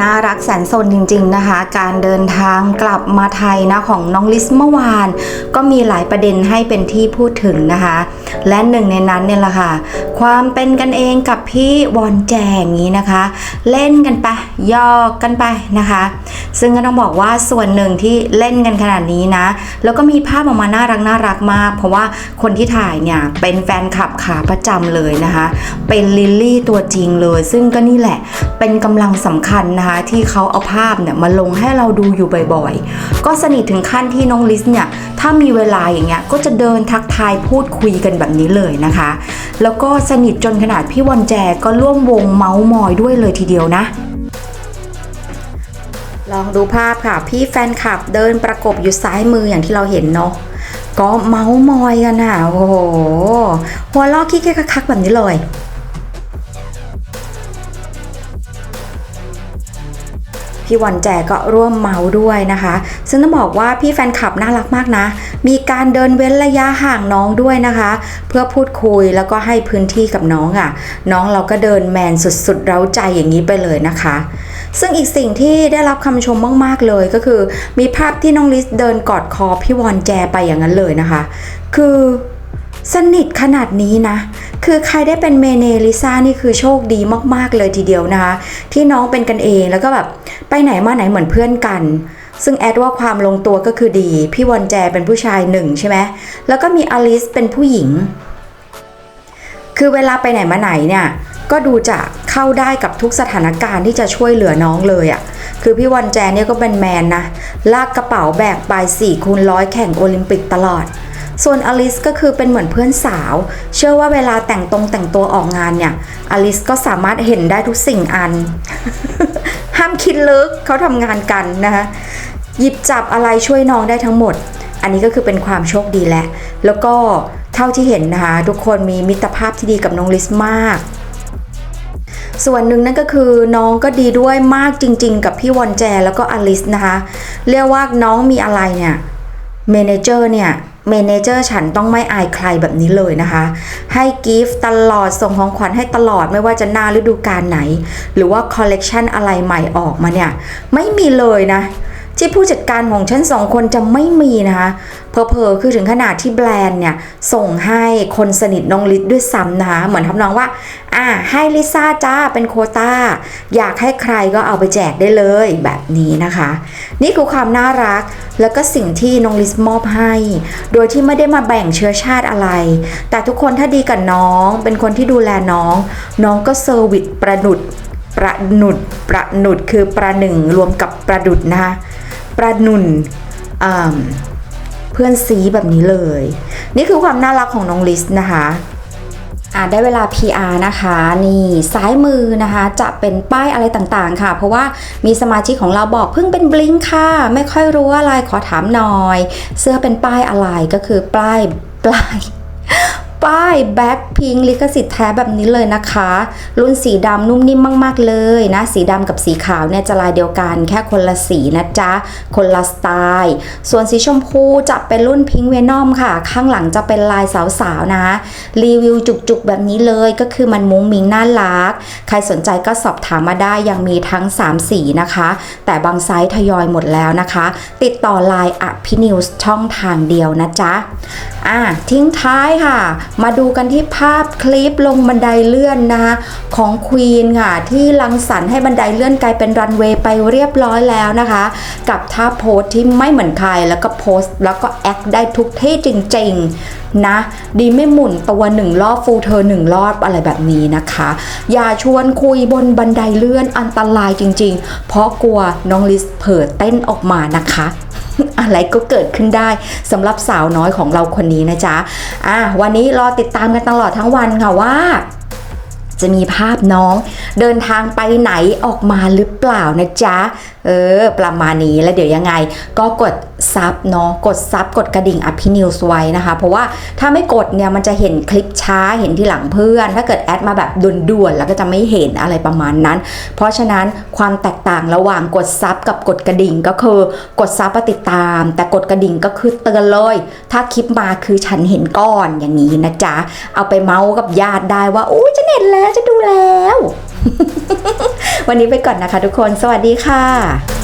น่ารักแสนสนจริง ๆนะคะ การเดินทางกลับมาไทยนะของน้องลิสเมื่อวาน ก็มีหลายประเด็นให้เป็นที่พูดถึงนะคะ และหนึ่งในนั้นเนี่ยแหละค่ะ ความเป็นกันเองกับพี่วอนแจอย่างนี้นะคะ เล่นกันไปยอกกันไปนะคะ ซึ่งก็ต้องบอกว่าส่วนหนึ่งที่เล่นกันขนาดนี้นะ แล้วก็มีภาพออกมาน่ารักน่ารักมาก เพราะว่าคนที่ถ่ายเนี่ยเป็นแฟนคลับขาประจำเลยนะคะ เป็นลิลลี่ตัวจริงเลย ซึ่งก็นี่แหละเป็นกำลังสำคัญนะคะที่เขาเอาภาพเนี่ยมาลงให้เราดูอยู่บ่อยๆ ก็สนิทถึงขั้นที่น้องลิสเนี่ยถ้ามีเวลาอย่างเงี้ยก็จะเดินทักทายพูดคุยกันแบบนี้เลยนะคะ แล้วก็สนิทจนขนาดพี่วอนแจก็ร่วมวงเมาส์มอยด้วยเลยทีเดียวนะลองดูภาพค่ะ พี่แฟนคลับเดินประกบอยู่ซ้ายมืออย่างที่เราเห็นเนาะก็เมาส์มอยกันอะโอ้โหหัวลอกขี้แค่คักๆแบบนี้เลย พี่วันแจก็ร่วมเมาด้วยนะคะ ซึ่งต้องบอกว่าพี่แฟนคลับน่ารักมากนะ มีการเดินเว้นระยะห่างน้องด้วยนะคะ เพื่อพูดคุยแล้วก็ให้พื้นที่กับน้องอะ่ะ น้องเราก็เดินแมนสุดๆ เร้าใจอย่างนี้ไปเลยนะคะ ซึ่งอีกสิ่งที่ได้รับคำชมมากๆเลยก็คือ มีภาพที่น้องลิสเดินกอดคอพี่วอนแจไปอย่างนั้นเลยนะคะ คือ สนิทขนาดนี้นะ คือใครได้เป็นเมเนลิซ่านี่คือโชคดีมากๆเลยทีเดียวนะคะ ที่น้องเป็นกันเองแล้วก็แบบไปไหนมาไหนเหมือนเพื่อนกัน ซึ่งแอดว่าความลงตัวก็คือดี พี่วอนแจเป็นผู้ชายหนึ่งใช่ไหมแล้วก็มีอลิสเป็นผู้หญิง คือเวลาไปไหนมาไหนเนี่ยก็ดูจะเข้าได้กับทุกสถานการณ์ที่จะช่วยเหลือน้องเลยอะ่ะ คือพี่วอนแจเนี่ยก็เป็นแมนนะ ลากกระเป๋าแบกไป4คูณร้อยแข่งโอลิมปิกตลอด ส่วนอลิสก็คือเป็นเหมือนเพื่อนสาว เชื่อว่าเวลาแต่งตรงแต่งตัวออกงานเนี่ยอลิสก็สามารถเห็นได้ทุกสิ่งอัน ห้ามคิดลึกเขาทำงานกันนะคะหยิบจับอะไรช่วยน้องได้ทั้งหมด อันนี้ก็คือเป็นความโชคดีแหละ แล้วก็เท่าที่เห็นนะคะทุกคนมีมิตรภาพที่ดีกับน้องลิสมาก ส่วนหนึ่งนั่นก็คือน้องก็ดีด้วยมากจริง ๆ กับพี่วอนแจแล้วก็อลิสนะคะ เรียกว่าน้องมีอะไรเนี่ยเมนเจอร์เนี่ย เมนเจอร์ฉันต้องไม่อายใครแบบนี้เลยนะคะ ให้กิฟต์ตลอดส่งของขวัญให้ตลอดไม่ว่าจะหน้าฤดูกาลไหน หรือว่าคอลเลกชันอะไรใหม่ออกมาเนี่ย ไม่มีเลยนะ ที่ผู้จัดการของฉันสองคนจะไม่มีนะคะเพอเพอคือถึงขนาดที่แบรนด์เนี่ย ส่งให้คนสนิทน้องลิศด้วยซ้ำนะคะ เหมือนทำนองว่า อ่าให้ลิซ่าจ้าเป็นโคตา้า อยากให้ใครก็เอาไปแจกได้เลยแบบนี้นะคะ นี่คือความน่ารักแล้วก็สิ่งที่น้องลิสมอบให้ โดยที่ไม่ได้มาแบ่งเชื้อชาติอะไร แต่ทุกคนถ้าดีกับน้อง เป็นคนที่ดูแลน้อง น้องก็เซอร์วิสประดุดประหนุดประหนุดคือประหนึ่งรวมกับประดุดนะคะ ประนุนเพื่อนซีแบบนี้เลย นี่คือความน่ารักของน้องลิสนะคะอ่าได้เวลา PR นะคะ นี่ซ้ายมือนะคะจะเป็นป้ายอะไรต่างๆค่ะ เพราะว่ามีสมาชิกของเราบอกเพิ่งเป็นบลิงค่ะ ไม่ค่อยรู้อะไรขอถามหน่อย เสื้อเป็นป้ายอะไรก็คือป้ายปลาย ป้ายแบ็คพิงลิขสิทธิ์แท้แบบนี้เลยนะคะ รุ่นสีดำนุ่มนิ่มมาก ๆ เลยนะ สีดำกับสีขาวเนี่ยจะลายเดียวกันแค่คนละสีนะจ๊ะ คนละสไตล์ ส่วนสีชมพูจะเป็นรุ่นพิงเวนอมค่ะ ข้างหลังจะเป็นลายสาวๆนะ รีวิวจุกๆ แบบนี้เลยก็คือมันมุ้งมิงน่ารัก ใครสนใจก็สอบถามมาได้ยังมีทั้ง 3 สีนะคะ แต่บางไซส์ทยอยหมดแล้วนะคะ ติดต่อไลน์อภินิวส์ช่องทางเดียวนะจ๊ะอะทิ้งท้ายค่ะมาดูกันที่ภาพคลิปลงบันไดเลื่อนนะคะของควีนค่ะที่ลังสรรค์ให้บันไดเลื่อนกลายเป็นรันเวย์ไปเรียบร้อยแล้วนะคะ กับท่าโพสที่ไม่เหมือนใครแล้วก็โพสแล้วก็แอคได้ทุกที่จริงๆนะดีไม่หมุนตัวหนึ่งรอบฟูเธอหนึ่งรอบอะไรแบบนี้นะคะ อย่าชวนคุยบนบันไดเลื่อนอันตรายจริงๆ เพราะกลัวน้องลิสเผลอเต้นออกมานะคะ อะไรก็เกิดขึ้นได้สำหรับสาวน้อยของเราคนนี้นะจ๊ะอะวันนี้รอติดตามกันตลอดทั้งวันค่ะว่า จะมีภาพน้อง เดินทางไปไหนออกมาหรือเปล่านะจ๊ะ เออ ประมาณนี้แล้วเดี๋ยวยังไง ก็กดซับเนาะกดซับกดกระดิ่งอภินิวส์ไว้นะคะ เพราะว่าถ้าไม่กดเนี่ยมันจะเห็นคลิปช้าเห็นที่หลังเพื่อน ถ้าเกิดแอดมาแบบด่วนๆแล้วก็จะไม่เห็นอะไรประมาณนั้น เพราะฉะนั้นความแตกต่างระหว่างกดซับกับกดกระดิ่งก็คือกดซับติดตาม แต่กดกระดิ่งก็คือเตือนเลย ถ้าคลิปมาคือฉันเห็นก่อนอย่างนี้นะจ๊ะเอาไปเมาส์กับญาติได้ว่าโอ้ยฉันเห็นแล้วจะดูแล้ว วันนี้ไปก่อนนะคะทุกคน สวัสดีค่ะ